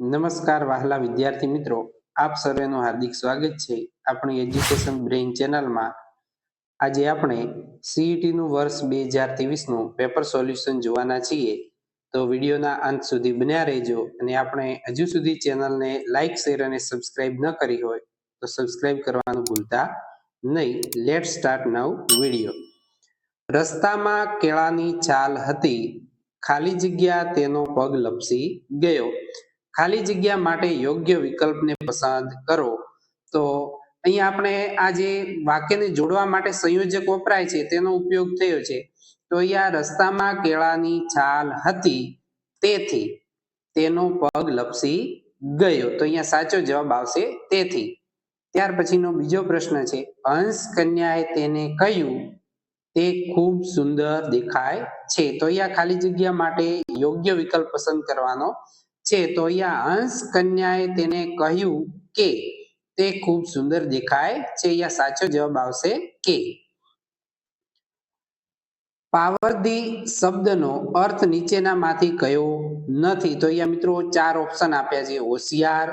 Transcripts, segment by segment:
નમસ્કાર વહાલા વિદ્યાર્થી મિત્રો, આપ સર્વેનું હાર્દિક સ્વાગત છે. આપણી એજ્યુકેશન બ્રેઇન ચેનલમાં આજે આપણે સીઈટીનું વર્ષ બે હજાર ત્રેવીસનું પેપર સોલ્યુશન જોવાના છીએ. તો વિડીયોના અંત સુધી બન્યા રહેજો અને આપણે હજુ સુધી ચેનલને લાઇક, શેર અને સબસ્ક્રાઇબ ન કરી હોય તો સબસ્ક્રાઇબ કરવાનું ભૂલતા નહીં. લેટ સ્ટાર્ટ નવ વીડિયો રસ્તામાં કેળાની છાલ હતી. ખાલી જગ્યા તેનો પગ લપસી ગયો. ખાલી જગ્યા માટે યોગ્ય વિકલ્પને પસંદ કરો. તો અહીંયા આપણે આ જે વાક્યને જોડવા માટે સંયોજક વપરાય છે, તેનો ઉપયોગ થયો છે. તો અહીંયા રસ્તામાં કેળાની છાલ હતી, તેથી તેનો પગ લપસી ગયો. તો અહીંયા સાચો જવાબ આવશે, તેથી. ત્યાર પછીનો બીજો પ્રશ્ન છે હંસ કન્યાએ તેને કહ્યું, તે ખૂબ સુંદર દેખાય છે. તો અહીંયા ખાલી જગ્યા માટે યોગ્ય વિકલ્પ પસંદ કરવાનો છે, તો અહીંયા હંસ કન્યાએ તેને કહ્યું કે, તે ખૂબ સુંદર દેખાય છે. અહીંયા સાચો જવાબ આવશે કે. પાવરધી શબ્દનો અર્થ નીચેનામાંથી કયો નથી. તો અહીંયા મિત્રો ચાર ઓપ્શન આપ્યા છે, હોશિયાર,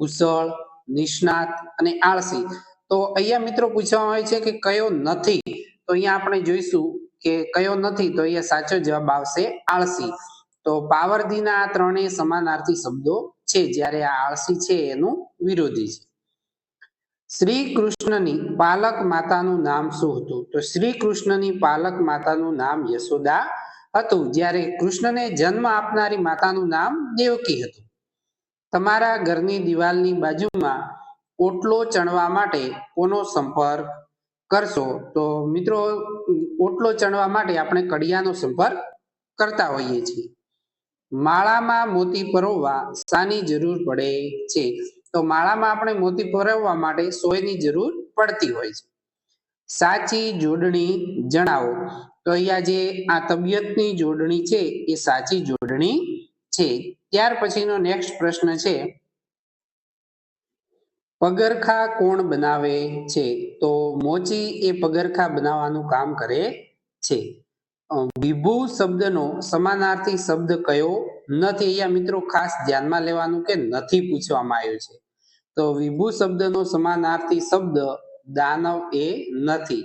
કુશળ, નિષ્ણાત અને આળસી. તો અહીંયા મિત્રો પૂછવામાં આવે છે કે કયો નથી. તો અહીંયા આપણે જોઈશું કે કયો નથી. તો અહીંયા સાચો જવાબ આવશે આળસી. તો પાવરધીના આ ત્રણેય સમાનાર્થી શબ્દો છે, જ્યારે આ આળસી છે એનું વિરોધી છે. શ્રી કૃષ્ણની પાલક માતાનું નામ શું હતું? તો શ્રી કૃષ્ણની પાલક માતાનું નામ યશોદા હતું, જ્યારે કૃષ્ણને જન્મ આપનારી માતાનું નામ દેવકી હતું. તમારા ઘરની દિવાલની બાજુમાં ઓટલો ચણવા માટે કોનો સંપર્ક કરશો? તો મિત્રો, ઓટલો ચણવા માટે આપણે કડિયાનો સંપર્ક કરતા હોઈએ છીએ. માળામાં મોતી પરોવવા શાની જરૂર પડે છે. તો માળામાં આપણે મોતી પરોવવા માટે સોયની જરૂર પડતી હોય છે. સાચી જોડણી જણાવો. તો અહીંયા જે આ તબિયતની જોડણી છે, એ સાચી જોડણી છે. ત્યાર પછીનો નેક્સ્ટ પ્રશ્ન છે. પગરખા કોણ બનાવે છે? તો મોચી એ પગરખા બનાવવાનું કામ કરે છે. વિભુ શબ્દનો સમાનાર્થી શબ્દ કયો નથી અહીંયા મિત્રો ખાસ ધ્યાનમાં લેવાનું કે નથી પૂછવામાં આવ્યું છે. તો વિભુ શબ્દનો સમાનાર્થી શબ્દ દાનવ એ નથી.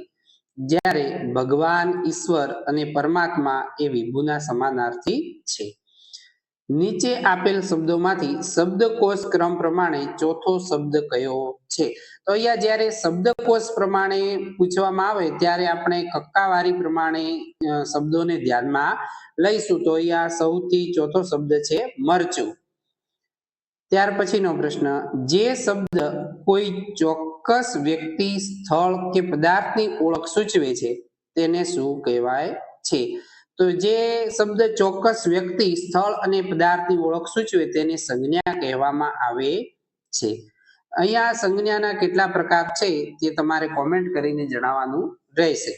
જ્યારે ભગવાન, ઈશ્વર અને પરમાત્મા એ વિભુના સમાનાર્થી છે. નીચે આપેલ શબ્દોમાંથી શબ્દકોશ ક્રમ પ્રમાણે ચોથો શબ્દ કયો છે? તો અહીંયા જ્યારે શબ્દકોશ પ્રમાણે પૂછવામાં આવે, ત્યારે આપણે કક્કાવારી પ્રમાણે શબ્દોને ધ્યાનમાં લઈશું. તો અહીંયા સૌથી ચોથો શબ્દ છે મરચું. ત્યાર પછીનો પ્રશ્ન, જે શબ્દ કોઈ ચોક્કસ વ્યક્તિ, સ્થળ કે પદાર્થની ઓળખ સૂચવે છે, તેને શું કહેવાય છે? તો જે શબ્દ ચોક્કસ વ્યક્તિ, સ્થળ અને પદાર્થની ઓળખ સૂચવે, તેને સંજ્ઞા કહેવામાં આવે છે. અહીંયા સંજ્ઞાના કેટલા પ્રકાર છે તે તમારે કોમેન્ટ કરીને જણાવવાનું રહેશે.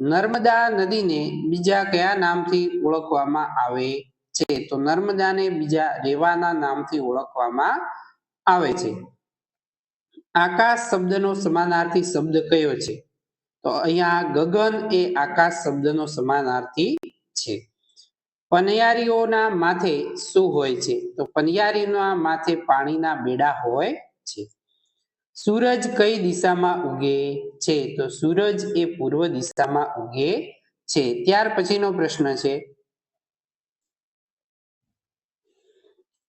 નર્મદા નદીને બીજા કયા નામથી ઓળખવામાં આવે છે? તો નર્મદાને બીજા રેવાના નામથી ઓળખવામાં આવે છે. આકાશ શબ્દનો સમાનાર્થી શબ્દ કયો છે? તો અહીંયા ગગન એ આકાશ શબ્દનો સમાનાર્થી છે. પનિયારીઓના માથે શું હોય છે? તો પનિયારીના માથે પાણીના બેડા હોય છે. સૂરજ કઈ દિશામાં ઉગે છે? તો સૂરજ એ પૂર્વ દિશામાં ઉગે છે. ત્યાર પછીનો પ્રશ્ન છે.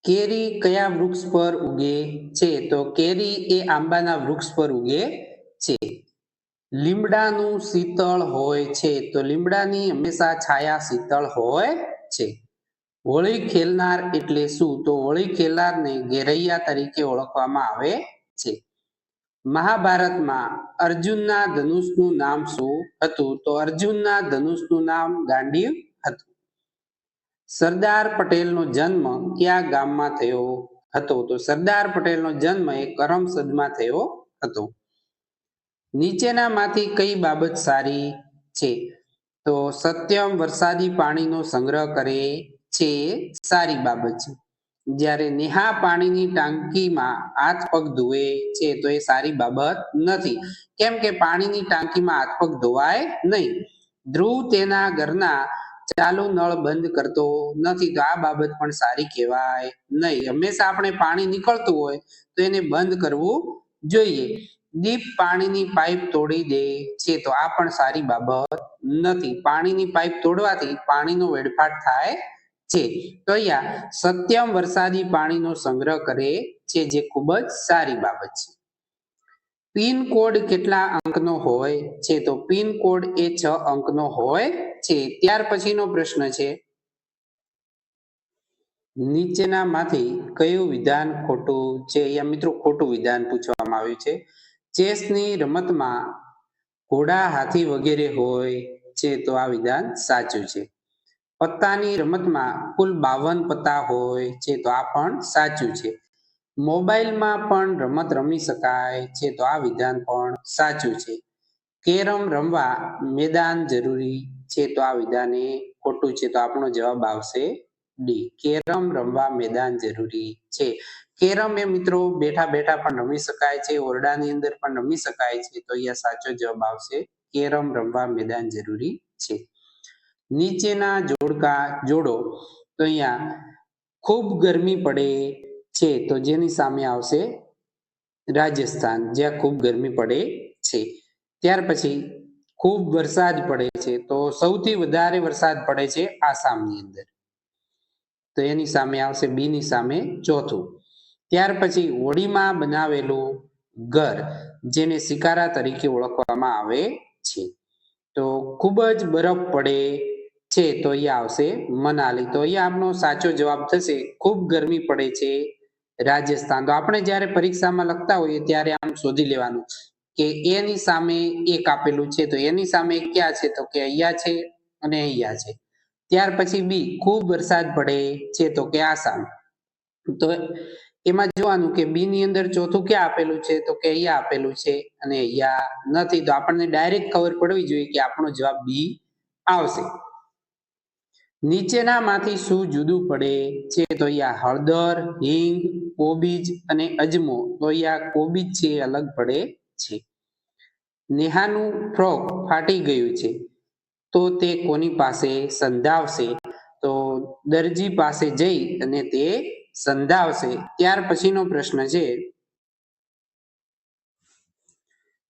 કેરી કયા વૃક્ષ પર ઉગે છે? તો કેરી એ આંબાના વૃક્ષ પર ઉગે છે. લીમડાનું શીતળ હોય છે. તો લીમડાની હંમેશા છાયા શીતળ હોય છે. હોળી ખેલનાર એટલે શું? તો હોળી ખેલનારને ગેરૈયા તરીકે ઓળખવામાં આવે છે. મહાભારતમાં અર્જુનના ધનુષનું નામ શું હતું? તો અર્જુનના ધનુષનું નામ ગાંડીવ હતું. સરદાર પટેલનો જન્મ કયા ગામમાં થયો હતો? તો સરદાર પટેલનો જન્મ એ કરમસદમાં થયો હતો. નીચેનામાંથી કઈ બાબત સારી છે? તો સત્યમ વરસાદી પાણીનો સંગ્રહ કરે છે, સારી બાબત છે. જ્યારે નેહા પાણીની ટાંકીમાં હાથ પગ ધોવે છે, તો એ સારી બાબત નથી. કેમ કે પાણીની ટાંકીમાં હાથ પગ ધોવાય નહીં. ધ્રુવ તેના ઘરના ચાલુ નળ બંધ કરતો નથી, તો આ બાબત પણ સારી કહેવાય નહીં. હંમેશા આપણે પાણી નીકળતું હોય, તો એને બંધ કરવું જોઈએ. દીપ પાણીની પાઇપ તોડી દે છે, તો આ પણ સારી બાબત નથી. પાણીની પાઇપ તોડવાથી પાણીનો વેડફાટ થાય છે. તો અહીંયા સત્યમ વરસાદી પાણીનો સંગ્રહ કરે છે, જે ખૂબ જ સારી બાબત છે. પિન કેટલા અંકનો હોય છે? તો પિન એ છ અંકનો હોય છે. ત્યાર પછીનો પ્રશ્ન છે. નીચેનામાંથી કયું વિધાન ખોટું છે? અહીંયા મિત્રો ખોટું વિધાન પૂછવામાં આવ્યું છે. ચેસની રમતમાં ઘોડા હાથી વગેરે હોય છે, તો આ વિધાન સાચું છે. પત્તાની રમતમાં કુલ બાવન પત્તા હોય છે, તો આ પણ સાચું છે. મોબાઈલમાં પણ રમત રમી શકાય છે, તો આ વિધાન પણ સાચું છે. કેરમ રમવા મેદાન જરૂરી છે, તો આ વિધાન એ ખોટું છે, તો આપણો જવાબ આવશે ડી કેરમ રમવા મેદાન જરૂરી છે. કેરમ એ મિત્રો બેઠા બેઠા પણ રમી શકાય છે, ઓરડાની અંદર પણ રમી શકાય છે, તો અહીંયા સાચો જવાબ આવશે કેરમ રમવા મેદાન જરૂરી છે. નીચેના જોડકા જોડો, તો અહીંયા ખૂબ ગરમી પડે છે, તો જેની સામે આવશે રાજસ્થાન, જ્યાં ખૂબ ગરમી પડે છે. ત્યાર પછી ખૂબ વરસાદ પડે છે, તો સૌથી વધારે વરસાદ પડે છે આસામની અંદર. તો એની સામે આવશે બીની સામે ચોથું. ત્યાર પછી હોળીમાં બનાવેલું ઘર, જેને શિકારા તરીકે ઓળખવામાં આવે છે. તો ખૂબ જ બરફ પડે છે, તો અહીંયા આવશે. મનાલી. તો અહીંયા આપણો સાચો જવાબ થશે. ખૂબ ગરમી પડે છે રાજસ્થાન. તો આપણે જ્યારે પરીક્ષામાં લખતા હોઈએ ત્યારે આમ શોધી લેવાનું કે એની સામે એક આપેલું છે. તો એની સામે ક્યાં છે? તો કે અહીંયા છે અને અહીંયા છે. ત્યાર પછી બી ખૂબ વરસાદ પડે છે તો કે આસામ તો એમાં જોવાનું કે બી ની અંદર ચોથું ક્યાં આપેલું છે? તો કે અહીંયા આપેલું છે અને અહીંયા નથી. તો આપણને ડાયરેક્ટ ખબર પડવી જોઈએ કે આપણો જવાબ બી આવશે. નીચેનામાંથી શું જુદું પડે છે? તો અહીંયા હળદર, હિંગ, કોબીજ અને અજમો. તો અહીંયા કોબીજ છે અલગ પડે છે. નેહાનું ફ્રોક ફાટી ગયું છે. તો તે કોની પાસે સંધાવશે? તો દરજી પાસે જઈ અને તે સંધાવશે. ત્યાર પછીનો પ્રશ્ન છે.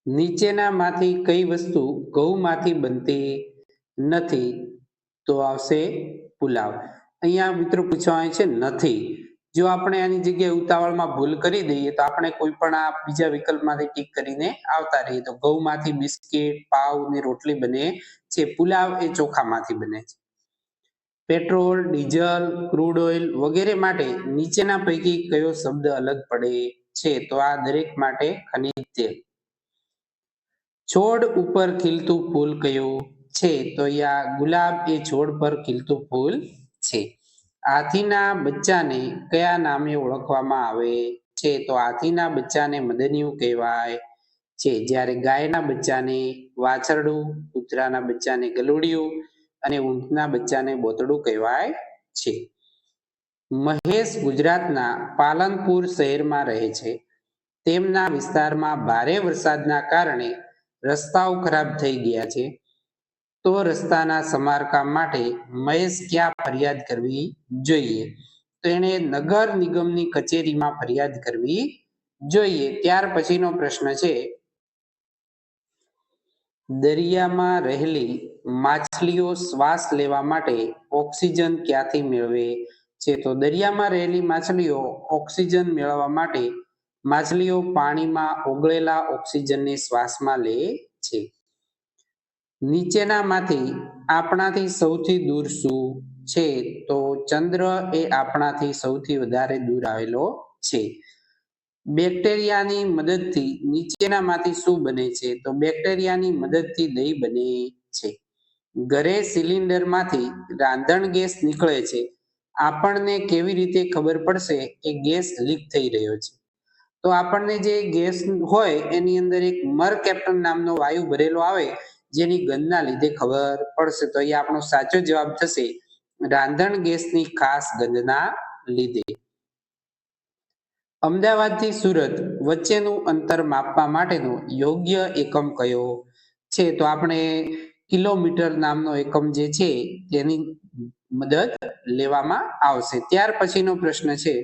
નીચેનામાંથી કઈ વસ્તુ ઘઉંમાંથી બનતી નથી? તો આવશે પુલાવ. અહીંયા મિત્રો પૂછવાય છે, નથી. જો આપણે આની જગ્યાએ ઉતાવળમાં ભૂલ કરી દઈએ, તો આપણે કોઈ પણ આ બીજા વિકલ્પમાંથી ટીક કરીને આવતા રહીએ. તો ઘઉંમાંથી બિસ્કિટ પાવ ને રોટલી બને છે, પુલાવ એ ચોખામાંથી બને છે. પેટ્રોલ, ડીઝલ, ક્રૂડ ઓઇલ વગેરે માટે નીચેના પૈકી કયો શબ્દ અલગ પડે છે? તો આ દરેક માટે ખનિજ તેલ. છોડ ઉપર ખીલતું ફૂલ કયું? છે, તો યા ગુલાબ એ છોડ પર ખીલતું ફૂલ છે. હાથીના બચ્ચાને કયા નામે ઓળખવામાં આવે છે? તો હાથીના બચ્ચાને મદનિયું કહેવાય છે. જ્યારે ગાયના બચ્ચાને વાછરડું, કૂતરાના બચ્ચાને ગલુડિયું અને ઊંટના બચ્ચાને બોતડું કહેવાય છે. મહેશ ગુજરાતના પાલનપુર શહેરમાં રહે છે. તેમના વિસ્તારમાં ભારે વરસાદના કારણે રસ્તાઓ ખરાબ થઈ ગયા છે. તો રસ્તાના સમારકામ માટે મહેશ ક્યાં ફરિયાદ કરવી જોઈએ? તો નગર નિગમની કચેરીમાં ફરિયાદ કરવી જોઈએ. ત્યાર પછીનો પ્રશ્ન છે, દરિયામાં રહેલી માછલીઓ શ્વાસ લેવા માટે ઓક્સિજન ક્યાંથી મેળવે છે? તો દરિયામાં રહેલી માછલીઓ ઓક્સિજન મેળવવા માટે માછલીઓ પાણીમાં ઓગળેલા ઓક્સિજનને શ્વાસમાં લે નીચેનામાંથી આપણાથી સૌથી દૂર શું છે? તો ચંદ્ર એ આપણાથી સૌથી વધારે દૂર આવેલો છે. બેક્ટેરિયાની મદદથી નીચેનામાંથી શું બને છે? તો બેક્ટેરિયાની મદદથી દહીં બને છે. ઘરે સિલિન્ડરમાંથી રાંધણ ગેસ નીકળે છે. આપણને કેવી રીતે ખબર પડશે કે ગેસ લીક થઈ રહ્યો છે? તો આપણને જે ગેસ હોય એની અંદર એક મર કેપ્ટન નામનો વાયુ ભરેલો આવે જેની ગંધના લીધે ખબર પડશે. તો અહીંયા આપણો સાચો જવાબ થશે રાંધણ ગેસની ખાસ ગંધના લીધે. અમદાવાદથી સુરત વચ્ચેનું અંતર માપવા માટેનો યોગ્ય એકમ કયો છે? તો આપણે કિલોમીટર નામનો એકમ જે છે તેની મદદ લેવામાં આવશે. ત્યાર પછીનો પ્રશ્ન છે,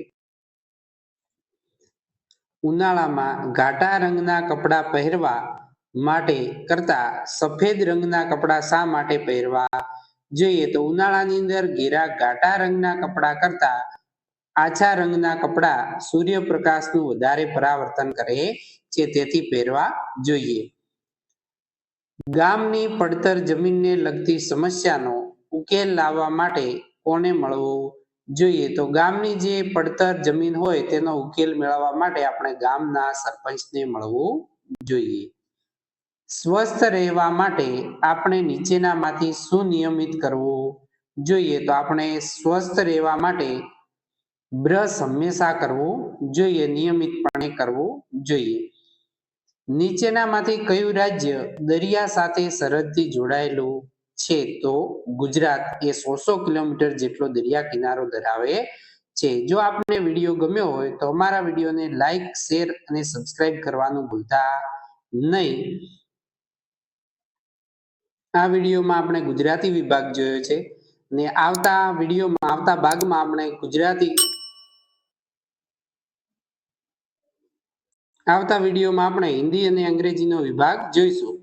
ઉનાળામાં ઘાટા રંગના કપડા પહેરવા માટે કરતા સફેદ રંગના કપડાં શા માટે પહેરવા? જોઈએ તો ઉનાળાની અંદર ઘેરા ઘાટા રંગના કપડાં કરતા આછા રંગના કપડાં સૂર્યપ્રકાશનું વધારે પરાવર્તન કરે છે, તેથી પહેરવા જોઈએ. ગામની પડતર જમીનને લગતી સમસ્યાનો ઉકેલ લાવવા માટે કોને મળવું? જોઈએ તો ગામની જે પડતર જમીન હોય તેનો ઉકેલ મેળવવા માટે આપણે ગામના સરપંચને મળવું જોઈએ. સ્વસ્થ રહેવા માટે આપણે નીચેનામાંથી શું નિયમિત કરવું? જોઈએ તો આપણે સ્વસ્થ રહેવા માટે બ્રશ હંમેશા કરવું જોઈએ, નિયમિતપણે કરવું જોઈએ. નીચેનામાંથી કયું રાજ્ય દરિયા સાથે સરહદથી જોડાયેલું છે? તો ગુજરાત એ સોળસો કિલોમીટર જેટલો દરિયા કિનારો ધરાવે છે. જો આપને વીડિયો ગમ્યો હોય તો અમારા વિડીયોને લાઈક, શેર અને સબસ્ક્રાઇબ કરવાનું ભૂલતા નહીં. આ વિડીયોમાં આપણે ગુજરાતી વિભાગ જોયો છે ને આવતા વિડીયોમાં, આવતા ભાગમાં આપણે ગુજરાતી આવતા વિડીયોમાં આપણે હિન્દી અને અંગ્રેજીનો વિભાગ જોઈશું.